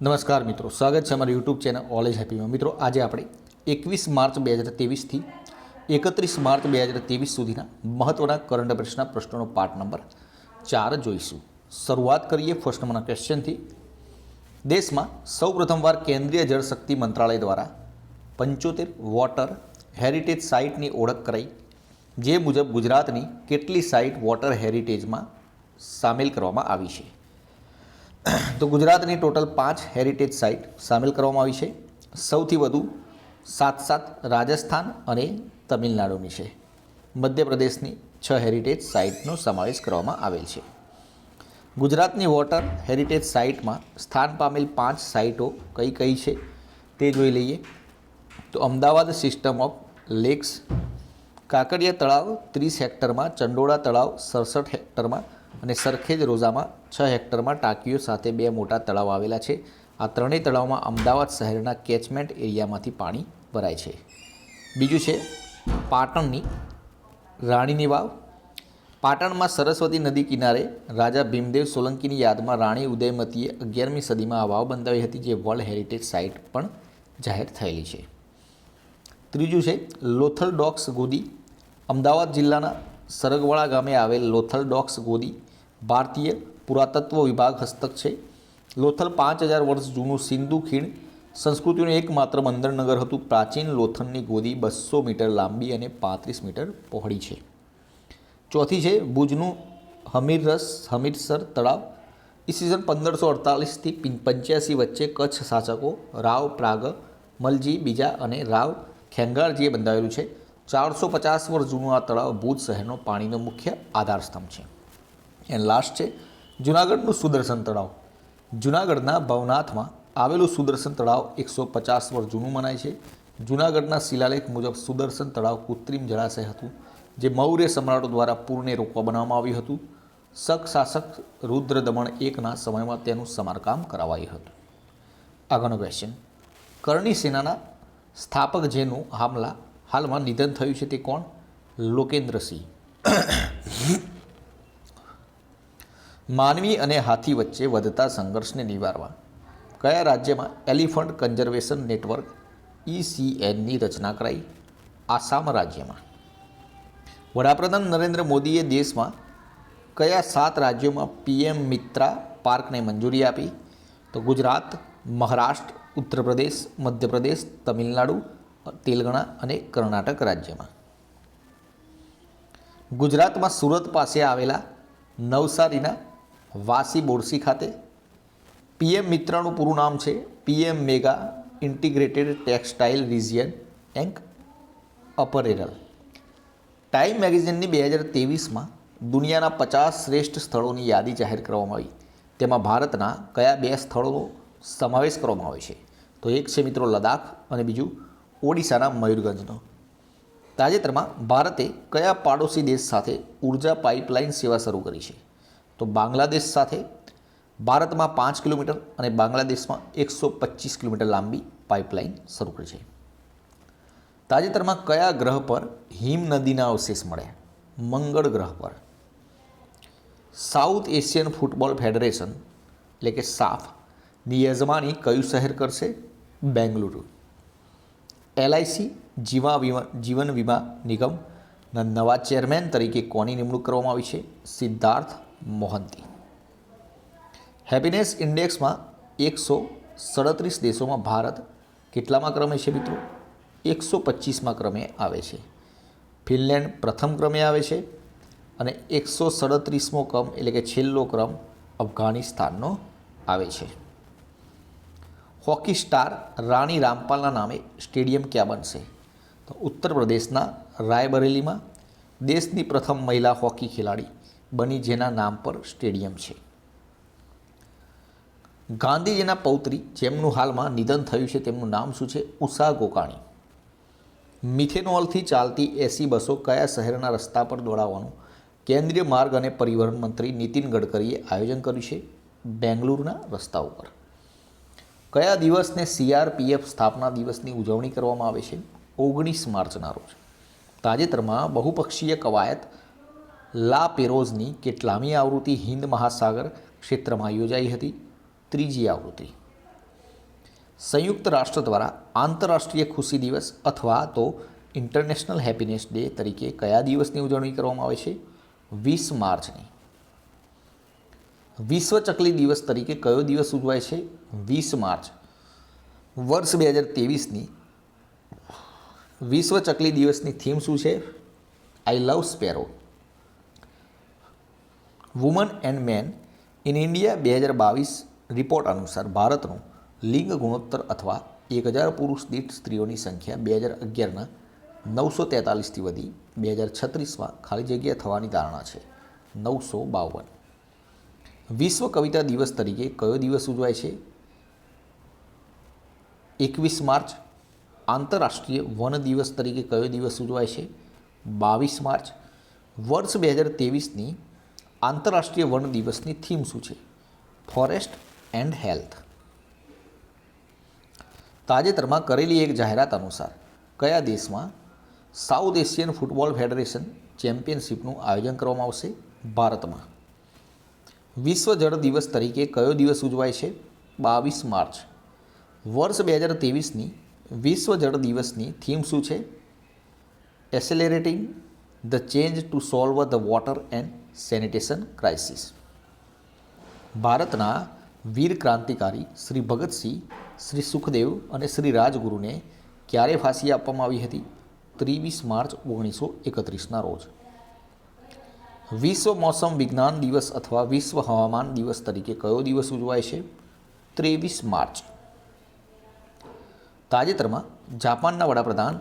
નમસ્કાર મિત્રો, સ્વાગત છે અમારી યુટ્યુબ ચેનલ ઓલેજ હેપીમાં મિત્રો, આજે આપણે એકવીસ માર્ચ બે હજાર ત્રેવીસથી એકત્રીસ માર્ચ બે હજાર ત્રેવીસ સુધીના મહત્ત્વના કરંટ અફેર્સના પ્રશ્નોનો પાઠ નંબર ચાર જોઈશું. શરૂઆત કરીએ ફર્સ્ટ નંબરના ક્વેશ્ચનથી દેશમાં સૌ પ્રથમવાર કેન્દ્રીય જળશક્તિ મંત્રાલય દ્વારા પંચોતેર વોટર હેરિટેજ સાઇટની ઓળખ કરાઈ, જે મુજબ ગુજરાતની કેટલી સાઇટ વોટર હેરિટેજમાં સામેલ કરવામાં આવી છે. તો ગુજરાતની ટોટલ પાંચ હેરિટેજ સાઇટ સામેલ કરવામાં આવી છે. સૌથી વધુ સાત સાત રાજસ્થાન અને તમિલનાડુની છે. મધ્યપ્રદેશની છ હેરિટેજ સાઇટનો સમાવેશ કરવામાં આવેલ છે. ગુજરાતની વોટર હેરિટેજ સાઇટમાં સ્થાન પામેલ પાંચ સાઇટો કઈ કઈ છે તે જોઈ લઈએ. તો Ahmedabad system of lakes Kakadiya તળાવ ત્રીસ હેક્ટરમાં, ચંડોળા તળાવ સડસઠ હેક્ટરમાં અને સરખેજ રોઝામાં છ હેક્ટરમાં ટાંકીઓ સાથે બે મોટા તળાવ આવેલા છે. આ ત્રણેય તળાવમાં અમદાવાદ શહેરના કેચમેન્ટ એરિયામાંથી પાણી ભરાય છે. બીજું છે પાટણની રાણીની વાવ. પાટણમાં સરસ્વતી નદી કિનારે રાજા ભીમદેવ સોલંકીની યાદમાં રાણી ઉદયમતીએ અગિયારમી સદીમાં આ વાવ બંધાવી હતી, જે વર્લ્ડ હેરિટેજ સાઇટ પણ જાહેર થયેલી છે. ત્રીજું છે લોથલ ડોક્સ ગોદી. અમદાવાદ જિલ્લાના સરગવાડા ગામે આવેલ લોથલ ડોક્સ ગોદી ભારતીય પુરાતત્વ વિભાગ હસ્તક છે. લોથલ પાંચ હજાર વર્ષ જૂનું સિંધુ ખીણ સંસ્કૃતિનું એકમાત્ર બંદરનગર હતું. પ્રાચીન લોથલની ગોદી બસો મીટર લાંબી અને પાંત્રીસ મીટર પહોળી છે. ચોથી છે ભુજનું હમીરરસ હમીરસર તળાવ. ઈસવીસન પંદરસો અડતાલીસથી પંચ્યાસી વચ્ચે કચ્છ શાસકો રાવ પ્રાગ, મલજી બીજા અને રાવ ખેંગારજીએ બંધાવેલું છે. ચારસો પચાસ વર્ષ જૂનું આ તળાવ ભુજ શહેરનો પાણીનો મુખ્ય આધાર સ્તંભ છે. એન્ડ લાસ્ટ છે જુનાગઢનું સુદર્શન તળાવ. જુનાગઢના ભવનાથમાં આવેલું સુદર્શન તળાવ એકસો પચાસ વર્ષ જૂનું મનાય છે. જુનાગઢના શિલાલેખ મુજબ સુદર્શન તળાવ કૃત્રિમ જળાશય હતું, જે મૌર્ય સમ્રાટો દ્વારા પૂરને રોકવા બનાવવામાં આવ્યું હતું. શક શાસક રુદ્ર દમણ એકના સમયમાં તેનું સમારકામ કરાવાયું હતું. આગળનો ક્વેશ્ચન કરણી સેનાના સ્થાપક જેનું હામલા હાલમાં નિધન થયું છે તે કોણ? લોકેન્દ્રસિંહ. માનવી અને હાથી વચ્ચે વધતા સંઘર્ષને નિવારવા કયા રાજ્યમાં એલિફન્ટ કન્ઝર્વેશન નેટવર્ક ઈસીએનની રચના કરાઈ? આસામ રાજ્યમાં. વડાપ્રધાન નરેન્દ્ર મોદીએ દેશમાં કયા સાત રાજ્યોમાં પીએમ મિત્રા પાર્કને મંજૂરી આપી? તો ગુજરાત, મહારાષ્ટ્ર ઉત્તર પ્રદેશ મધ્યપ્રદેશ, તમિલનાડુ તેલંગાણા અને કર્ણાટક રાજ્યમાં. ગુજરાતમાં સુરત પાસે આવેલા નવસારીના વાસી બોરસી ખાતે પીએમ મિત્રાનું પૂરું નામ છે PM mega integrated textile region and apparel. Time મેગેઝિનની બે હજાર ત્રેવીસમાં દુનિયાના પચાસ શ્રેષ્ઠ સ્થળોની યાદી જાહેર કરવામાં આવી. તેમાં ભારતના કયા બે સ્થળોનો સમાવેશ કરવામાં આવે છે? તો એક છે મિત્રો લદ્દાખ અને બીજું ઓડિશાના મયુરગંજનો. તાજેતરમાં ભારતે કયા પાડોશી દેશ સાથે ઊર્જા પાઇપલાઇન સેવા શરૂ કરી છે? તો બાંગ્લાદેશ સાથે ભારતમાં પાંચ કિલોમીટર અને બાંગ્લાદેશમાં એકસો પચીસ કિલોમીટર લાંબી પાઇપલાઇન શરૂ કરી છે. તાજેતરમાં કયા ગ્રહ પર હિમ નદીના અવશેષ મળ્યા? મંગળ ગ્રહ પર. સાઉથ એશિયન ફૂટબોલ ફેડરેશન, એટલે કે સાફની યજમાની કયું શહેર કરશે? બેંગલુરુ. એલઆઈસી જીવા વીમા જીવન વીમા નિગમના નવા ચેરમેન તરીકે કોની નિમણૂક કરવામાં આવી છે? સિદ્ધાર્થ મોહંતી. હેપીનેસ ઇન્ડેક્સમાં એકસો સડત્રીસ દેશોમાં ભારત કેટલામાં ક્રમે છે મિત્રો? એકસો પચીસમાં ક્રમે આવે છે. ફિનલેન્ડ પ્રથમ ક્રમે આવે છે અને એકસો સડત્રીસમો ક્રમ એટલે કે છેલ્લો ક્રમ અફઘાનિસ્તાનનો આવે છે. હોકી સ્ટાર રાણી રામપાલના નામે સ્ટેડિયમ ક્યાં બનશે? તો ઉત્તર પ્રદેશના રાયબરેલીમાં દેશની પ્રથમ મહિલા હોકી ખેલાડી બની જેના નામ પર સ્ટેડિયમ છે. ગાંધીજીના પૌત્રી જેમનું હાલમાં નિધન થયું છે તેમનું નામ શું છે? ઉષા ગોકાણી. મિથેનોલથી ચાલતી એસી બસો કયા શહેરના રસ્તા પર દોડાવવાનું કેન્દ્રીય માર્ગ અને પરિવહન મંત્રી નીતિન ગડકરીએ આયોજન કર્યું છે બેંગલુરુના રસ્તા ઉપર. કયા દિવસને સીઆરપીએફ સ્થાપના દિવસની ઉજવણી કરવામાં આવે છે? ઓગણીસ માર્ચના રોજ. તાજેતરમાં બહુપક્ષીય કવાયત લા પેરોઝની કેટલામી આવૃત્તિ હિન્દ મહાસાગર ક્ષેત્રમાં યોજાઈ હતી. ત્રીજી આવૃત્તિ. સંયુક્ત રાષ્ટ્ર દ્વારા આંતરરાષ્ટ્રીય ખુશી દિવસ અથવા તો ઇન્ટરનેશનલ હેપીનેસ ડે તરીકે કયા દિવસની ઉજવણી કરવામાં આવે છે? વીસ માર્ચની. વિશ્વ ચકલી દિવસ તરીકે કયો દિવસ ઉજવાય છે? વીસ માર્ચ. વર્ષ બે હજાર ત્રેવીસની વિશ્વ ચકલી દિવસની થીમ શું છે? I love sparrow woman and man in India બે હજાર બાવીસ રિપોર્ટ અનુસાર ભારતનું લિંગ ગુણોત્તર અથવા એક હજાર પુરુષ દીઠ સ્ત્રીઓની સંખ્યા બે હજાર અગિયારના નવસો તેતાલીસથી વધી બે હજાર છત્રીસમાં ખાલી જગ્યા થવાની ધારણા છે. નવસો બાવન. વિશ્વ કવિતા દિવસ તરીકે કયો દિવસ ઉજવાય છે? એકવીસ માર્ચ, આંતરરાષ્ટ્રીય વન દિવસ તરીકે કયો દિવસ ઉજવાય છે? બાવીસ માર્ચ, વર્ષ બે હજાર ત્રેવીસની આંતરરાષ્ટ્રીય વન દિવસની થીમ શું છે? Forest and health. તાજેતરમાં કરેલી એક જાહેરાત અનુસાર, કયા દેશમાં સાઉથ એશિયન ફૂટબોલ ફેડરેશન ચેમ્પિયનશિપનું આયોજન કરવામાં આવશે? ભારતમાં. વિશ્વ જળ દિવસ તરીકે કયો દિવસ ઉજવાય છે? બાવીસ માર્ચ. વર્ષ બે હજાર ત્રેવીસની વિશ્વ જળ દિવસની થીમ શું છે? Accelerating, the change to solve the water and sanitation crisis. ભારતના વીર ક્રાંતિકારી શ્રી ભગતસિંહ, શ્રી સુખદેવ અને શ્રી રાજગુરુને ક્યારે ફાંસી આપવામાં આવી હતી? ત્રેવીસ માર્ચ ઓગણીસો એકત્રીસના રોજ. વિશ્વ મોસમ વિજ્ઞાન દિવસ અથવા વિશ્વ હવામાન દિવસ તરીકે કયો દિવસ ઉજવાય છે? ત્રેવીસ માર્ચ. તાજેતરમાં જાપાનના વડાપ્રધાન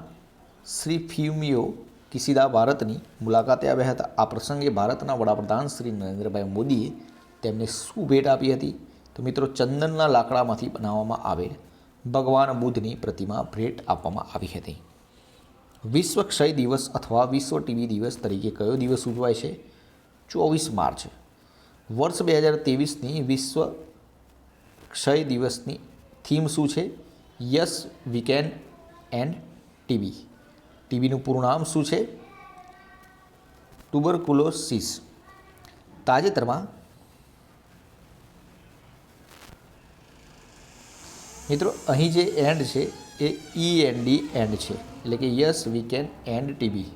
શ્રી ફ્યુમિયો કિસિદા ભારતની મુલાકાતે આવ્યા હતા. આ પ્રસંગે ભારતના વડાપ્રધાન શ્રી નરેન્દ્રભાઈ મોદીએ તેમને શું ભેટ આપી હતી? તો મિત્રો, ચંદનના લાકડામાંથી બનાવવામાં આવેલ ભગવાન બુદ્ધની પ્રતિમા ભેટ આપવામાં આવી હતી. વિશ્વ ક્ષય દિવસ અથવા વિશ્વ ટીવી દિવસ તરીકે કયો દિવસ ઉજવાય છે? ચોવીસ માર્ચ. વર્ષ બે હજાર ત્રેવીસની વિશ્વ ક્ષય દિવસની થીમ શું છે? યસ, વીકેન્ડ એન્ડ ટીબી ટીબીનું પૂરું નામ શું છે? ટ્યુબરકુલોસિસ તાજેતરમાં મિત્રો, અહીં જે એન્ડ છે એ ઈ એન ડી એન્ડ છે. એટલે કે યસ, વીકેન્ડ એન્ડ ટીબી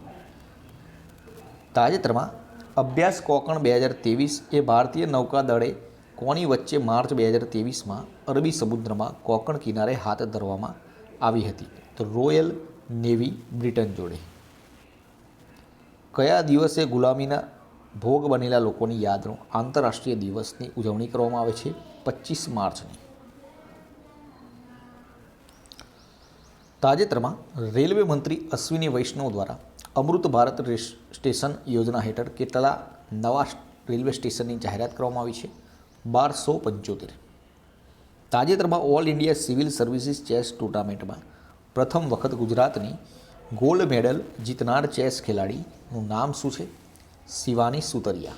તાજેતરમાં અભ્યાસ કોકણ બે હજાર ત્રેવીસ એ ભારતીય નૌકાદળે કોની વચ્ચે માર્ચ બે હજાર ત્રેવીસમાં અરબી સમુદ્રમાં કોકણ કિનારે હાથ ધરવામાં આવી હતી? તો રોયલ નેવી બ્રિટન જોડે. કયા દિવસે ગુલામીના ભોગ બનેલા લોકોની યાદનો આંતરરાષ્ટ્રીય દિવસની ઉજવણી કરવામાં આવે છે? પચીસ માર્ચની. તાજેતરમાં રેલવે મંત્રી અશ્વિની વૈષ્ણવ દ્વારા અમૃત ભારત સ્ટેશન યોજના હેઠળ કેટલા નવા રેલવે સ્ટેશનની જાહેરાત કરવામાં આવી છે? બારસો પંચોતેર. તાજેતરમાં all India civil services chess ટુર્નામેન્ટમાં પ્રથમ વખત ગુજરાતની ગોલ્ડ મેડલ જીતનાર ચેસ ખેલાડીનું નામ શું છે? શિવાની સુતરિયા.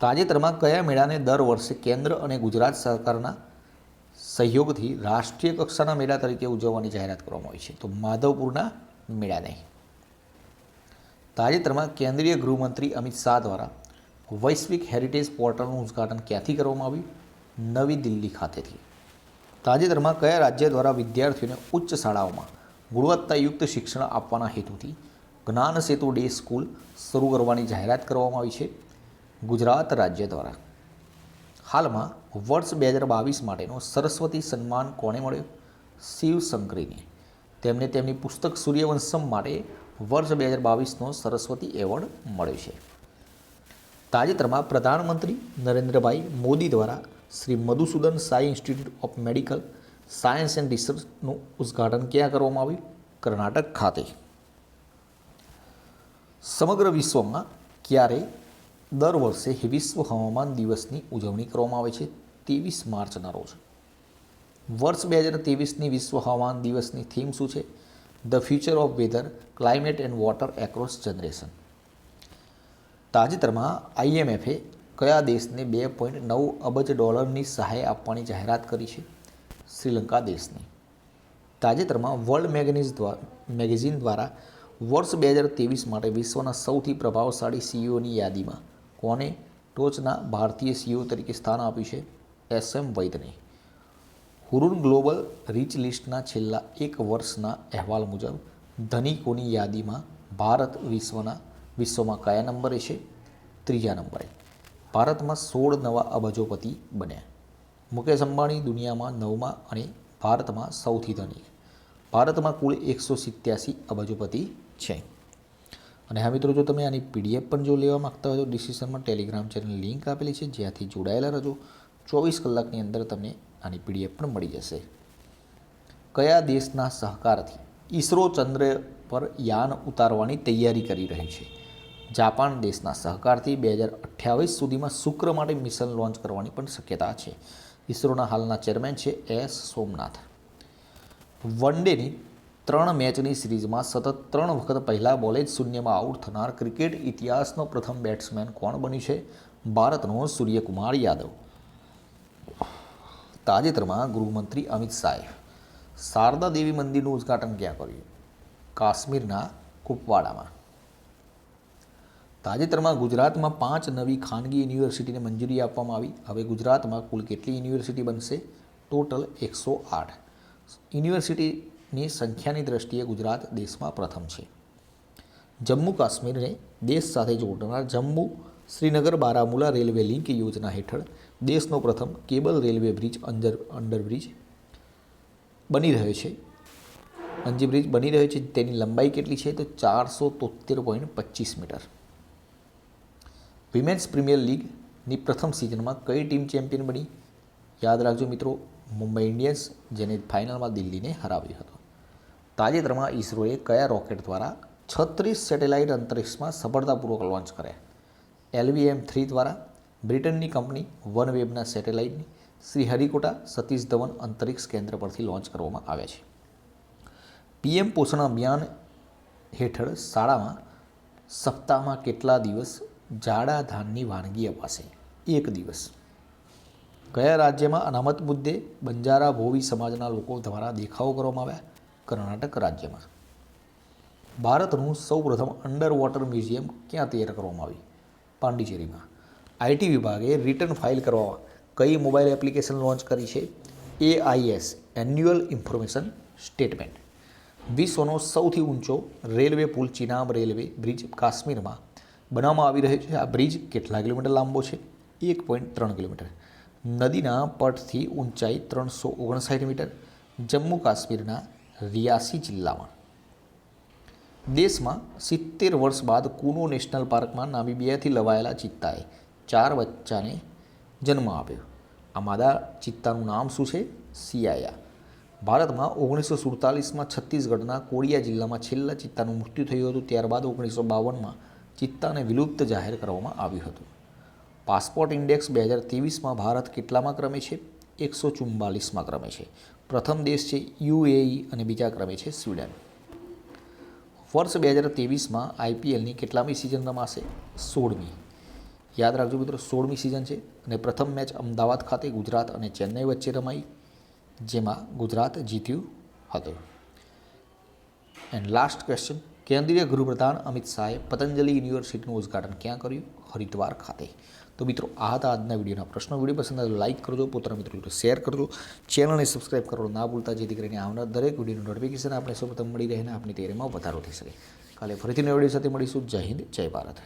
તાજેતરમાં કયા મેળાને દર વર્ષે કેન્દ્ર અને ગુજરાત સરકારના સહયોગથી રાષ્ટ્રીય કક્ષાના મેળા તરીકે ઉજવવાની જાહેરાત કરવામાં આવી છે? તો માધવપુરના મેળાને. તાજેતરમાં કેન્દ્રીય ગૃહમંત્રી અમિત શાહ દ્વારા વૈશ્વિક હેરિટેજ પોર્ટલનું ઉદ્ઘાટન ક્યાંથી કરવામાં આવ્યું? નવી દિલ્હી ખાતેથી. તાજેતરમાં કયા રાજ્ય દ્વારા વિદ્યાર્થીઓને ઉચ્ચ શાળાઓમાં ગુણવત્તાયુક્ત શિક્ષણ આપવાના હેતુથી જ્ઞાન સેતુ ડે સ્કૂલ શરૂ કરવાની જાહેરાત કરવામાં આવી છે? ગુજરાત રાજ્ય દ્વારા. હાલમાં વર્ષ બે હજાર બાવીસ માટેનો સરસ્વતી સન્માન કોને મળ્યો? શિવ તેમને તેમની પુસ્તક સૂર્યવંશમ માટે વર્ષ બે હજાર બાવીસનો સરસ્વતી એવોર્ડ મળ્યો છે. તાજેતરમાં પ્રધાનમંત્રી નરેન્દ્રભાઈ મોદી દ્વારા Shri Madhusudan Sai institute of medical science and રિસર્ચનું ઉદ્ઘાટન ક્યાં કરવામાં આવ્યું? કર્ણાટક ખાતે. સમગ્ર વિશ્વમાં ક્યારે દર વર્ષે વિશ્વ હવામાન દિવસની ઉજવણી કરવામાં આવે છે ત્રેવીસ માર્ચના રોજ. વર્ષ બે હજાર ત્રેવીસની વિશ્વ હવામાન દિવસની થીમ શું છે? The future of weather climate and water across generation તાજેતરમાં આઈએમએફે કયા દેશને બે પોઈન્ટ નવ અબજ ડોલરની સહાય આપવાની જાહેરાત કરી છે? શ્રીલંકા દેશની. તાજેતરમાં વર્લ્ડ મેગેનિઝ દ્વારા મેગેઝિન દ્વારા વર્ષ બે હજાર ત્રેવીસ માટે વિશ્વના સૌથી પ્રભાવશાળી સીઈઓની યાદીમાં કોને ટોચના ભારતીય સીઈઓ તરીકે સ્થાન આપ્યું છે? એસ એમ વૈદને હુરુન ગ્લોબલ રીચ લિસ્ટના છેલ્લા એક વર્ષના અહેવાલ મુજબ, ધનિકોની યાદીમાં ભારત વિશ્વના, વિશ્વમાં કયા નંબરે છે? ત્રીજા નંબરે. ભારતમાં સોળ નવા અબજોપતિ બન્યા. મુકેશ અંબાણી દુનિયામાં નવમાં અને ભારતમાં સૌથી ધનિક. ભારતમાં કુલ એકસો સિત્યાસી અબજોપતિ છે. અને હા મિત્રો, જો તમે આની પીડીએફ પણ જો લેવા માગતા હોય તો ડિસ્ક્રિપ્શનમાં ટેલિગ્રામ ચેનલ લિંક આપેલી છે. જ્યાંથી જોડાયેલા રહેજો. ચોવીસ કલાકની અંદર તમને આની પીડીએફ પણ મળી જશે. કયા દેશના સહકારથી ઈસરો ચંદ્ર પર યાન ઉતારવાની તૈયારી કરી રહી છે? જાપાન દેશના સહકારથી બે હજાર અઠ્યાવીસ સુધીમાં શુક્ર માટે મિશન લોન્ચ કરવાની પણ શક્યતા છે. ઈસરોના હાલના ચેરમેન છે એસ સોમનાથ. વન ડેની ત્રણ મેચની સિરીઝમાં સતત ત્રણ વખત પહેલા બોલે જ શૂન્યમાં આઉટ થનાર ક્રિકેટ ઇતિહાસનો પ્રથમ બેટ્સમેન કોણ બન્યું છે? ભારતનો સૂર્યકુમાર યાદવ. તાજેતરમાં ગૃહમંત્રી અમિત શાહે શારદા દેવી મંદિરનું ઉદ્ઘાટન ક્યાં કર્યું? કાશ્મીરના કુપવાડામાં. તાજેતરમાં ગુજરાતમાં પાંચ નવી ખાનગી યુનિવર્સિટીને મંજૂરી આપવામાં આવી. હવે ગુજરાતમાં કુલ કેટલી યુનિવર્સિટી બનશે? ટોટલ એકસો આઠ. યુનિવર્સિટીની સંખ્યાની દ્રષ્ટિએ ગુજરાત દેશમાં પ્રથમ છે. જમ્મુ કાશ્મીરને દેશ સાથે જોડનાર જમ્મુ શ્રીનગર બારામુલા રેલવે લિંક યોજના હેઠળ દેશનો પ્રથમ cable railway bridge under underbridge બની રહ્યો છે. અંજી બ્રિજ બની રહ્યો છે, તેની લંબાઈ કેટલી છે તો ચારસો તોતેર પોઈન્ટ પચીસ મીટર. વિમેન્સ પ્રીમિયર લીગની પ્રથમ સિઝનમાં કઈ ટીમ ચેમ્પિયન બની? યાદ રાખજો મિત્રો, મુંબઈ ઇન્ડિયન્સ જેને ફાઇનલમાં દિલ્હીને હરાવ્યો હતો. તાજેતરમાં ઈસરોએ કયા રોકેટ દ્વારા છત્રીસ સેટેલાઇટ અંતરિક્ષમાં સફળતાપૂર્વક લોન્ચ કર્યા? એલવીએમ થ્રી દ્વારા બ્રિટનની કંપની વનવેબના સેટેલાઇટની શ્રી હરિકોટા સતીશ ધવન અંતરિક્ષ કેન્દ્ર પરથી લોન્ચ કરવામાં આવ્યા છે. પીએમ પોષણ અભિયાન હેઠળ શાળામાં સપ્તાહમાં કેટલા દિવસ જાડા ધાનની વાનગી અપાશે? એક દિવસ. કયા રાજ્યમાં અનામત મુદ્દે બંજારા ભોવી સમાજના લોકો દ્વારા દેખાવો કરવામાં આવ્યા? કર્ણાટક રાજ્યમાં. ભારતનું સૌપ્રથમ અંડર વોટર મ્યુઝિયમ ક્યાં તૈયાર કરવામાં આવ્યું પાંડિચેરીમાં. આઈટી વિભાગે રિટર્ન ફાઇલ કરવા કઈ મોબાઈલ એપ્લિકેશન લોન્ચ કરી છે? એઆઈએસ એન્યુઅલ ઇન્ફોર્મેશન સ્ટેટમેન્ટ વિશ્વનો સૌથી ઊંચો રેલવે પુલ ચિનાબ રેલવે બ્રિજ કાશ્મીરમાં બનાવવામાં આવી રહ્યો છે. આ બ્રિજ કેટલા કિલોમીટર લાંબો છે? એક પોઈન્ટ ત્રણ કિલોમીટર. નદીના પટથી ઊંચાઈ ત્રણસો ઓગણસાઠ મીટર. જમ્મુ કાશ્મીરના રિયાસી જિલ્લામાં. દેશમાં સિત્તેર વર્ષ બાદ કુનો નેશનલ પાર્કમાં નામીબિયાથી લવાયેલા ચિત્તાએ ચાર બચ્ચાને જન્મ આપ્યો. આ માદા ચિત્તાનું નામ શું છે? સિયાયા. ભારતમાં ઓગણીસો સુડતાલીસમાં છત્તીસગઢના કોડિયા જિલ્લામાં છેલ્લા ચિત્તાનું મૃત્યુ થયું હતું. ત્યારબાદ ઓગણીસો બાવનમાં ચિત્તાને વિલુપ્ત જાહેર કરવામાં આવ્યું હતું. પાસપોર્ટ ઇન્ડેક્સ બે હજાર ત્રેવીસમાં ભારત કેટલામાં ક્રમે છે? એકસો ચુમ્બાલીસમાં ક્રમે છે. પ્રથમ દેશ છે યુએઈ અને બીજા ક્રમે છે સ્વીડન. વર્ષ બે હજાર ત્રેવીસમાં આઈપીએલની કેટલામી સિઝન રમાશે? સોળમી. યાદ રાખજો મિત્રો, સોળમી સિઝન છે અને પ્રથમ મેચ અમદાવાદ ખાતે ગુજરાત અને ચેન્નઈ વચ્ચે રમાઈ, જેમાં ગુજરાત જીત્યું હતું. એન્ડ લાસ્ટ ક્વેશ્ચન કેન્દ્રીય ગૃહપ્રધાન અમિત શાહે પતંજલિ યુનિવર્સિટીનું ઉદ્ઘાટન ક્યાં કર્યું? હરિદ્વાર ખાતે. તો મિત્રો, આ હતા આજના વિડીયોના પ્રશ્નો. વીડિયો પસંદ આવે લાઇક કરજો, પોતાના મિત્રો શેર કરજો. ચેનલને સબસ્ક્રાઇબ કરવાનું ના ભૂલતા, જેથી કરીને આવનાર દરેક વિડીયોનું નોટિફિકેશન આપણે સૌપ્રથમ મળી રહે અને આપણી તૈયારીમાં વધારો થઈ શકે. કાલે ફરીથી નવા વીડિયો સાથે મળીશું. જય હિન્દ, જય ભારત.